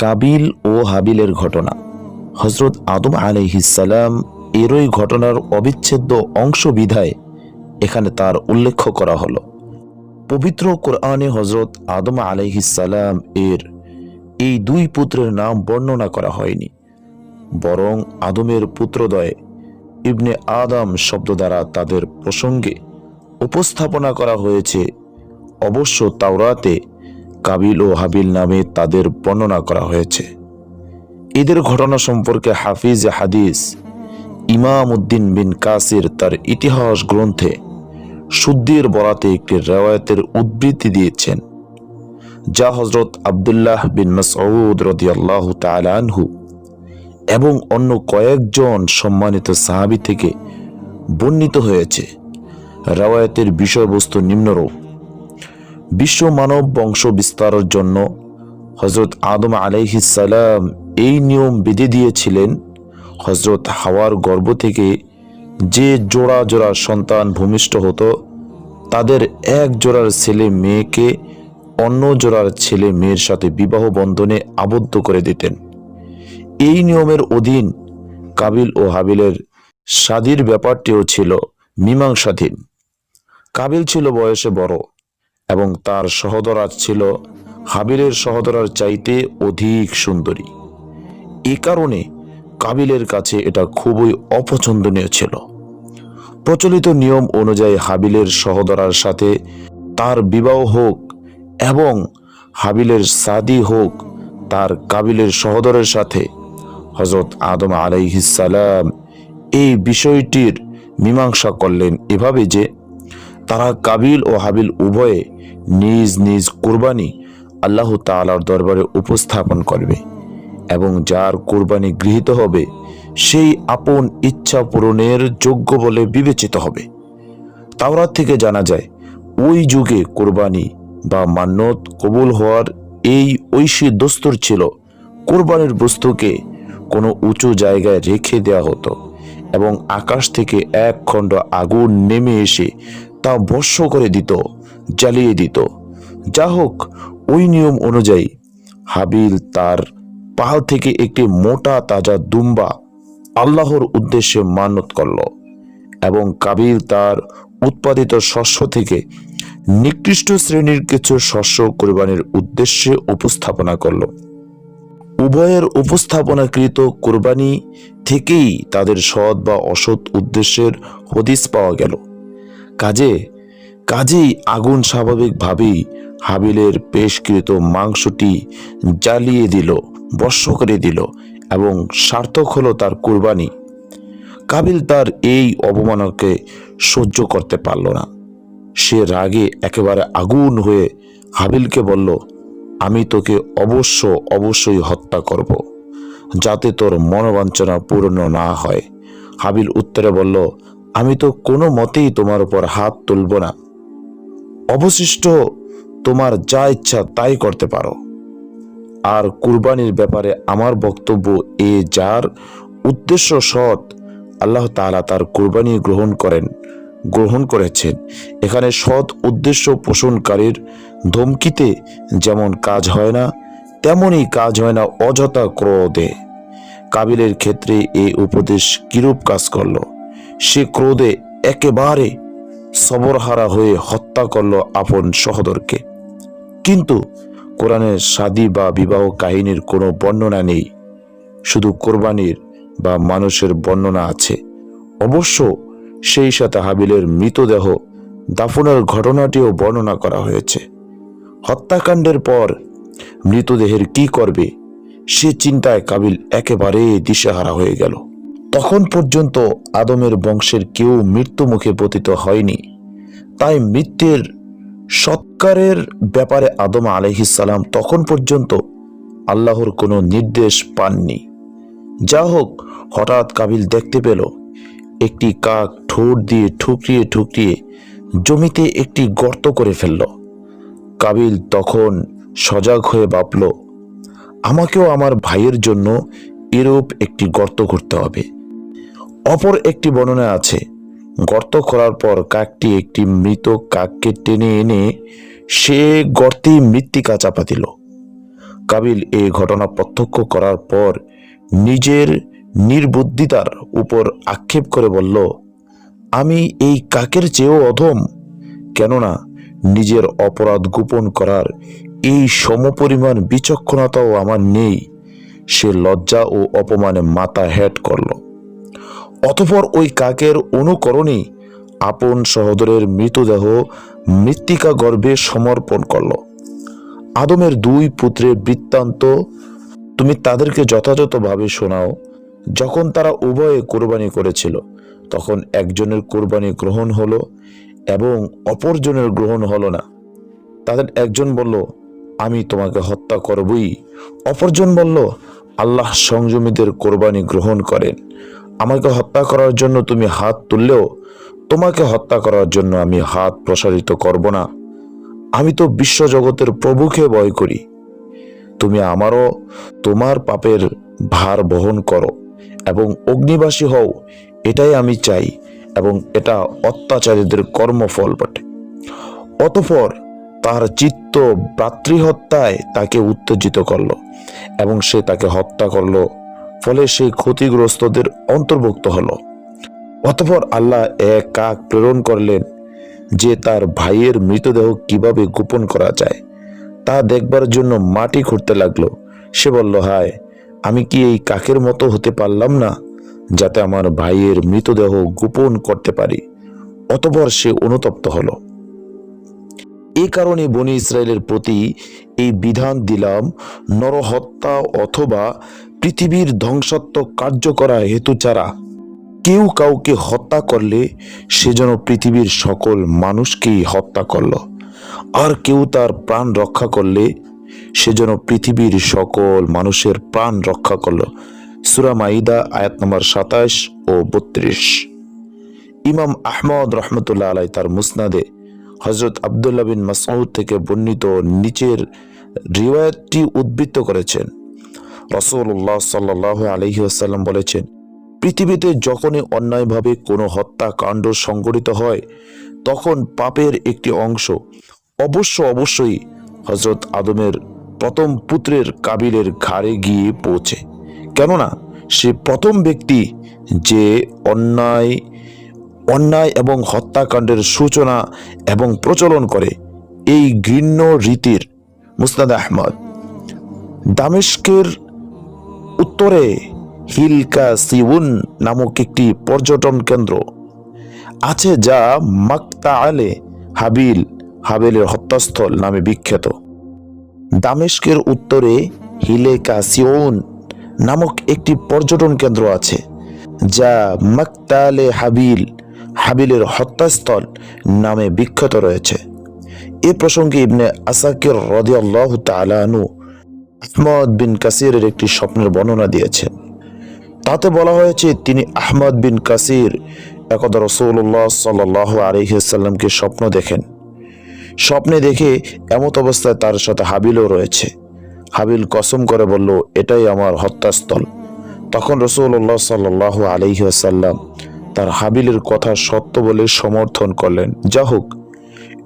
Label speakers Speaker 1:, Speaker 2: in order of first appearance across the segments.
Speaker 1: কাবিল ও হাবিলের ঘটনা। হজরত আদম আলহিসাল্লাম এরই ঘটনার অবিচ্ছেদ্য অংশ বিধায় এখানে তার উল্লেখ করা হলো। পবিত্র কোরআনে হজরত আদম আলহিসাল্লাম এর এই দুই পুত্রের নাম বর্ণনা করা হয়নি। বরং আদমের পুত্রদয়ে ইবনে আদম শব্দ দ্বারা তাদের প্রসঙ্গে উপস্থাপনা করা হয়েছে। অবশ্য তাওরাতে কাবিল ও হাবিল নামে তাদের বর্ণনা করা হয়েছে। এদের ঘটনা সম্পর্কে হাফিজ হাদিস ইমাম উদ্দিন বিন কাসির তার ইতিহাস গ্রন্থে শুদ্ধির বরাতে একটি রেওয়ায়তের উদ্ধৃতি দিয়েছেন, যা হজরত আবদুল্লাহ বিন মাসউদ রদিয়াল্লাহ আনহু এবং অন্য কয়েকজন সম্মানিত সাহাবি থেকে বর্ণিত হয়েছে। রেওয়ায়তের বিষয়বস্তু নিম্নরূপ। বিশ্ব মানব বংশ বিস্তারের জন্য হজরত আদম আলাইহিসাল্লাম এই নিয়ম বেঁধে দিয়েছিলেন। হজরত হাওয়ার গর্ভ থেকে যে জোড়া জোড়া সন্তান ভূমিষ্ঠ হতো, তাদের এক জোড়ার ছেলে মেয়েকে অন্য জোড়ার ছেলে মেয়ের সাথে বিবাহ বন্ধনে আবদ্ধ করে দিতেন। এই নিয়মের অধীন কাবিল ও হাবিলের স্বাদীর ব্যাপারটিও ছিল মীমাংসাধীন। কাবিল ছিল বয়সে বড় এবং তার সহদরা ছিল হাবিলের সহদরার চাইতে অধিক সুন্দরী। এ কারণে কাবিলের কাছে এটা খুবই অপছন্দনীয় ছিল। প্রচলিত নিয়ম অনুযায়ী হাবিলের সহদরার সাথে তার বিবাহ হোক এবং হাবিলের সাদি হোক, তার কাবিলের সহদরের সাথে হজরত আদম আলাইহিসালাম এই বিষয়টির মীমাংসা করলেন এভাবে যে তারা কাবিল ও হাবিল উভয়ে নিজ নিজ কুরবানি আল্লাহ তাআলার দরবারে উপস্থাপন করবে এবং যার কুরবানি গৃহীত হবে, সেই আপন ইচ্ছা পূরণের যোগ্য বলে বিবেচিত হবে। তাওরাত থেকে জানা যায়, ওই যুগে কোরবানি বা মান্যত কবুল হওয়ার এই ঐশী দস্তুর ছিল কোরবানির বস্তুকে কোনো উঁচু জায়গায় রেখে দেওয়া হতো এবং আকাশ থেকে এক খণ্ড আগুন নেমে এসে তা বর্ষ করে দিত, জ্বালিয়ে দিত। যা হোক, ওই নিয়ম অনুযায়ী হাবিল তার পাল থেকে একটি মোটা তাজা দুম্বা আল্লাহর উদ্দেশ্যে মানত করল এবং কাবিল তার উৎপাদিত শস্য থেকে নিকৃষ্ট শ্রেণির কিছু শস্য কোরবানির উদ্দেশ্যে উপস্থাপনা করল। উভয়ের উপস্থাপনাকৃত কোরবানি থেকেই তাদের সৎ বা অসৎ উদ্দেশ্যের হদিস পাওয়া গেল। কাজে, কাজেই আগুন স্বাভাবিকভাবেই হাবিলের পেশকৃত মাংসটি জ্বালিয়ে দিল, বর্ষ করে দিল এবং সার্থক হলো তার কুরবানি। কাবিল তার এই অবমাননাকে সহ্য করতে পারল না। সে রাগে একেবারে আগুন হয়ে হাবিলকে বলল, আমি তোকে অবশ্য অবশ্যই হত্যা করব, যাতে তোর মনোবাঞ্ছনা পূর্ণ না হয়। হাবিল উত্তরে বলল আমি তো কোনো মতেই তোমার উপর হাত তুলব না। অবশিষ্ট তোমার যা ইচ্ছা তাই করতে পারো। আর কুরবানির ব্যাপারে আমার বক্তব্য এ যার উদ্দেশ্য সৎ, আল্লাহ তাআলা তার কুরবানি গ্রহণ করেন, গ্রহণ করেছেন। এখানে সৎ উদ্দেশ্য পোষণকারীর ধমকিতে যেমন কাজ হয় না, তেমনই কাজ হয় না অযথা ক্রোধে। কাবিলের ক্ষেত্রে এই উপদেশ কিরূপ কাজ করল? সে ক্রোধে একেবারে সবরহারা হয়ে হত্যা করল আপন সহদরকে। কিন্তু কোরআনের শাদী বা বিবাহ কাহিনীর কোনো বর্ণনা নেই। শুধু কোরবানির বা মানুষের বর্ণনা আছে। অবশ্য সেই সাথে হাবিলের মৃতদেহ দাফনের ঘটনাটিও বর্ণনা করা হয়েছে। হত্যাকাণ্ডের পর মৃতদেহের কি করবে, সে চিন্তায় কাবিল একেবারে দিশেহারা হয়ে গেল। তখন পর্যন্ত আদমের বংশের কেউ মৃত্যু মুখে পতিত হয়নি। তাই মৃত্যুর সৎকারের ব্যাপারে আদম আলহিসাল্লাম তখন পর্যন্ত আল্লাহর কোনো নির্দেশ পাননি। যা হোক, হঠাৎ কাবিল দেখতে পেল, একটি কাক ঠোঁট দিয়ে ঠুকরিয়ে ঠুকরিয়ে জমিতে একটি গর্ত করে ফেলল। কাবিল তখন সজাগ হয়ে ভাবল, আমাকেও আমার ভাইয়ের জন্য এরূপ একটি গর্ত করতে হবে। অপর একটি বর্ণনা আছে, গর্ত করার পর কাকটি একটি মৃত কাককে টেনে এনে সে গর্তে মৃত্তিকা চাপা দিল। কাবিল এই ঘটনা প্রত্যক্ষ করার পর নিজের নির্বুদ্ধিতার উপর আক্ষেপ করে বলল, আমি এই কাকের চেয়েও অধম। কেননা নিজের অপরাধ গোপন করার এই সমপরিমাণ বিচক্ষণতাও আমার নেই। সে লজ্জা ও অপমানে মাথা হেট করল। অতঃপর ওই কাকের অনুকরণে আপন সহোদরের মৃতদেহ মৃত্তিকা গর্ভে সমর্পণ করল। আদমের দুই পুত্রের বৃত্তান্ত তুমি তাদেরকে যথাযথভাবে শোনাও। যখন তারা উভয়ে কোরবানি করেছিল, তখন একজনের কোরবানি গ্রহণ হলো এবং অপরজনের গ্রহণ হলো না। তাদের একজন বলল, আমি তোমাকে হত্যা করবই। অপরজন বলল, আল্লাহ সংযমীদের কোরবানি গ্রহণ করেন। আমাকে হত্যা করার জন্য তুমি হাত তুললেও তোমাকে হত্যা করার জন্য আমি হাত প্রসারিত করব না। আমি তো বিশ্বজগতের প্রভুকে ভয় করি। তুমি আমারও তোমার পাপের ভার বহন করো এবং অগ্নিবাসী হও, এটাই আমি চাই এবং এটা অত্যাচারীদের কর্মফল বটে। অতঃপর তার চিত্ত ভ্রাতৃহত্যায় তাকে উত্তেজিত করল এবং সে তাকে হত্যা করল ফলে সে ক্ষতিগ্রস্তদের অন্তর্ভুক্ত হলো। অতপর আল্লাহ এক কাক প্রেরণ করলেন যে তার ভাইয়ের মৃতদেহ কীভাবে গোপন করা যায়, তা দেখবার জন্য মাটি খুঁড়তে লাগল। সে বলল, হায়, আমি কি এই কাকের মতো হতে পারলাম না যাতে আমার ভাইয়ের মৃতদেহ গোপন করতে পারি? অতপর সে অনুতপ্ত হলো। এ কারণে বনি ইসরায়েলের প্রতি এই বিধান দিলাম, নরহত্যা অথবা পৃথিবীর ধ্বংসাত্মক কার্য করা হেতু ছাড়া কেউ কাউকে হত্যা করলে সে যেন পৃথিবীর সকল মানুষকেই হত্যা করল। আর কেউ তার প্রাণ রক্ষা করলে সে যেন পৃথিবীর সকল মানুষের প্রাণ রক্ষা করল। সুরা মাইদা আয়াত নম্বর সাতাশ ও বত্রিশ। ইমাম আহমদ রহমতুল্লাহ আলাই তার মুসনাদে হজরত আবদুল্লাহ বিন মাসউদ থেকে বর্ণিত নিচের রিওয়ায়তটি উদ্বৃত্ত করেছেন। রসুল্লাহ সাল্লাহ আলহি আসাল্লাম বলেছেন, পৃথিবীতে যখনই অন্যায়ভাবে কোনো হত্যাকাণ্ড সংঘটিত হয়, তখন পাপের একটি অংশ। অবশ্য অবশ্যই হজরত আদমের প্রথম পুত্রের কাবিলের ঘাড়ে গিয়ে পৌঁছে। কেননা, সে প্রথম ব্যক্তি যে অন্যায় অন্যায় এবং হত্যাকাণ্ডের সূচনা এবং প্রচলন করে, এই ঘৃণ্য রীতির মুস্তাদ আহমদ। দামেস্কের উত্তরে হিলকা সিউন নামক একটি পর্যটন কেন্দ্র আছে যা মাক্তা আলে হাবিল, হাবেলের হত্যাস্থল নামে বিখ্যাত। দামেস্কের উত্তরে হিলেকা সিউন নামক একটি পর্যটন কেন্দ্র আছে যা মাক্তালে হাবিল, হাবিলের হত্যাস্থল নামে বিখ্যাত রয়েছে। এ প্রসঙ্গে ইবনে আসাকির রদিয়াল্লাহ তালানু আহমদ বিন কাসিরের একটি স্বপ্নের বর্ণনা দিয়েছেন তাতে বলা হয়েছে, তিনি আহমদ বিন কাসির একদা রসৌল্লাহ সাল আলহিসাল্লামকে স্বপ্ন দেখেন। স্বপ্নে দেখে এমত অবস্থায় তার সাথে হাবিলও রয়েছে। হাবিল কসম করে বলল, এটাই আমার হত্যাস্থল। তখন রসৌল্লাহ সাল্লাহ আলহিহাসাল্লাম তার হাবিলের কথা সত্য বলে সমর্থন করলেন। যা হোক,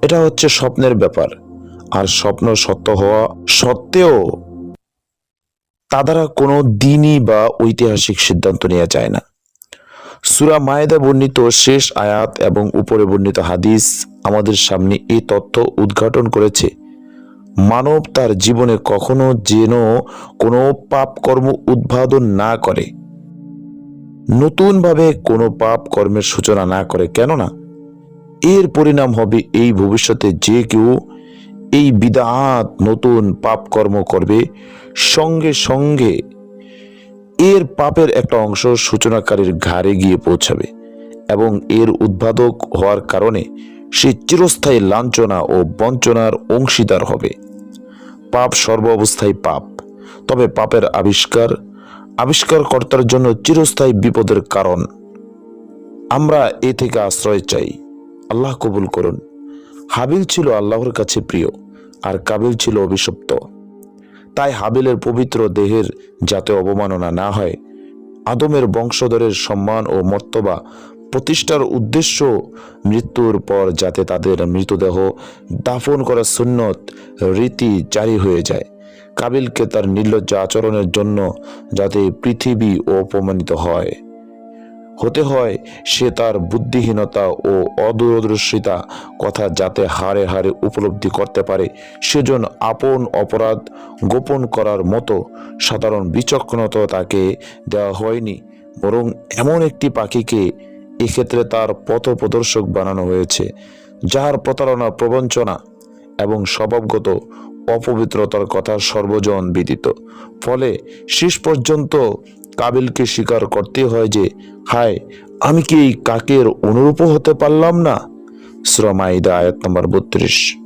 Speaker 1: এটা হচ্ছে স্বপ্নের ব্যাপার। আর স্বপ্ন সত্য হওয়া সত্ত্বেও তা দ্বারা কোনো দিনই বা ঐতিহাসিক সিদ্ধান্ত নেওয়া যায় না। সুরা মায়েদা বর্ণিত শেষ আয়াত এবং উপরে বর্ণিত হাদিস আমাদের সামনে এই তথ্য উদ্ঘাটন করেছে। মানব তার জীবনে কখনো যেন কোনো পাপ কর্ম উদ্ভাদন না করে। নতুনভাবে কোনো পাপ কর্মের সূচনা না করে, কেননা? এর পরিণাম হবে এই ভবিষ্যতে যে কেউ এই বিদাত নতুন পাপ কর্ম করবে। সঙ্গে সঙ্গে এর পাপের একটা অংশ সূচনাকারীর ঘাড়ে গিয়ে পৌঁছাবে এবং এর উদ্ভাদক হওয়ার কারণে সে চিরস্থায়ী লাঞ্ছনা ও বঞ্চনার অংশীদার হবে। পাপ সর্ব অবস্থায় পাপ, তবে পাপের আবিষ্কার, আবিষ্কারকর্তার জন্য চিরস্থায়ী বিপদের কারণ। আমরা এ থেকে আশ্রয় চাই। আল্লাহ কবুল করুন। হাবিল ছিল আল্লাহর কাছে প্রিয়। আর কাবিল ছিল অভিশপ্ত। তাই হাবিলের পবিত্র দেহের যাতে অবমাননা না হয়, আদমের বংশধরের সম্মান ও মর্তবা প্রতিষ্ঠার উদ্দেশ্য মৃত্যুর পর যাতে তাদের মৃতদেহ দাফন করা সুন্নত রীতি জারি হয়ে যায়। কাবিলকে তার নির্লজ্জ আচরণের জন্য যাতে পৃথিবী অপমানিত হয়। হতে হয়, সে তার বুদ্ধিহীনতা ও অদূরদর্শিতা কথা যাতে হারে হারে উপলব্ধি করতে পারে। সেজন আপন অপরাধ গোপন করার মতো সাধারণ বিচক্ষণতা তাকে দেওয়া হয়নি, বরং এমন একটি পাখিকে এক্ষেত্রে তার পথ প্রদর্শক বানানো হয়েছে যার প্রতারণা প্রবঞ্চনা এবং স্বভাবগত অপবিত্রতার কথা সর্বজন বিদিত। ফলে শেষ পর্যন্ত কাবিলকে স্বীকার করতে হয় যে, হায়, আমি কি এই কাকের অনুরূপ হতে পারলাম না? শ্রমাইদা আয়াত নম্বর বত্রিশ।